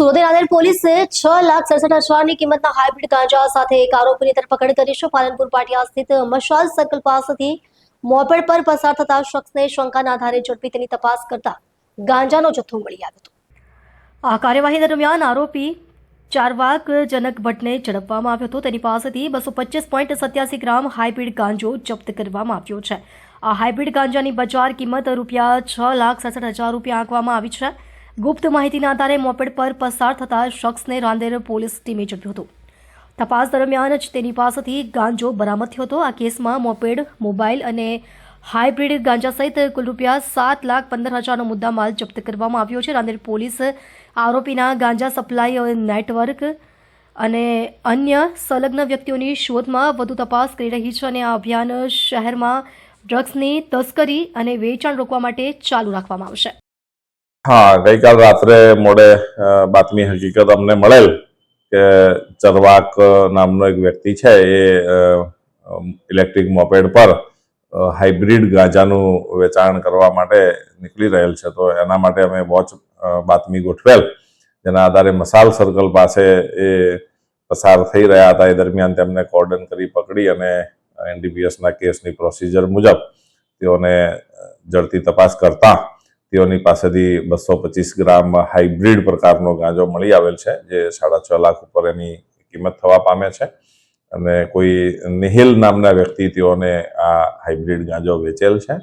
સુરત નાંદેડ પોલીસે છ લાખ સડસઠ હજારની કિંમતના હાઇબ્રિડ ગાંજા સાથે એક આરોપીની ધરપકડ કરી છે. પાલનપુર પાટિયા સ્થિત મશાલ સર્કલ પાસેથી મોપેડ પર પસાર થતા શખ્સને શંકાના આધારે ઝડપી તેની તપાસ કરતા ગાંજાનો જથ્થો મળી આવ્યો હતો. આ કાર્યવાહી દરમિયાન આરોપી ચારવાક જનક ભટ્ટને ઝડપવામાં આવ્યો હતો. તેની પાસેથી બસો પચીસ પોઈન્ટ સત્યાસી ગ્રામ હાઇબ્રિડ ગાંજો જપ્ત કરવામાં આવ્યો છે. આ હાઇબ્રિડ ગાંજાની બજાર કિંમત રૂપિયા છ લાખ સડસઠ હજાર રૂપિયા આંકવામાં આવી છે. ગુપ્ત માહિતીના આધારે મોપેડ પર પસાર થતા શખ્સને રાંદેર પોલીસ ટીમે ઝડપ્યો હતો. તપાસ દરમિયાન જ તેની પાસેથી ગાંજો બરામદ થયો હતો. આ કેસમાં મોપેડ, મોબાઈલ અને હાઇબ્રિડ ગાંજા સહિત કુલ રૂપિયા સાત લાખ પંદર હજારનો મુદ્દા માલ જપ્ત કરવામાં આવ્યો છે. રાંદેર પોલીસ આરોપીના ગાંજા સપ્લાય નેટવર્ક અને અન્ય સંલગ્ન વ્યક્તિઓની શોધમાં વધુ તપાસ કરી રહી છે અને આ અભિયાન શહેરમાં ડ્રગ્સની તસ્કરી અને વેચાણ રોકવા માટે ચાલુ રાખવામાં આવશે. હા, ગઈકાલ રાત્રે મોડે બાતમી હકીકત અમને મળેલ કે ચરવાક નામનો એક વ્યક્તિ છે એ ઇલેક્ટ્રિક મોપેડ પર હાઇબ્રિડ ગાંજાનું વેચાણ કરવા માટે નીકળી રહેલ છે. તો એના માટે અમે વોચ બાતમી ગોઠવેલ. જેના આધારે મસાલ સર્કલ પાસે એ પસાર થઈ રહ્યા હતા. એ દરમિયાન તેમને કોર્ડન કરી પકડી અને એનડીપીએસના કેસની પ્રોસિજર મુજબ તેઓને ઝડપી તપાસ કરતા તેઓની પાસેથી બસો પચીસ ગ્રામ હાઇબ્રિડ પ્રકારનો ગાંજો મળી આવેલ છે જે સાડા છ લાખ ઉપર એની કિંમત થવા પામે છે. અને કોઈ નિહિલ નામના વ્યક્તિ તેઓને આ હાઇબ્રિડ ગાંજો વેચેલ છે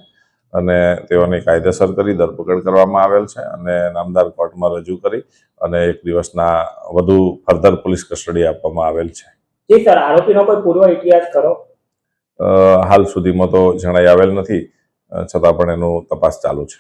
અને તેઓની કાયદેસર કરી ધરપકડ કરવામાં આવેલ છે અને નામદાર કોર્ટમાં રજૂ કરી અને એક દિવસના વધુ ફર્ધર પોલીસ કસ્ટડી આપવામાં આવેલ છે. જી સર આરોપીનો કોઈ પૂર્વ ઇતિહાસ ખરો? હાલ સુધીમાં તો જણાઈ આવેલ નથી છતાં પણ એનું તપાસ ચાલુ છે.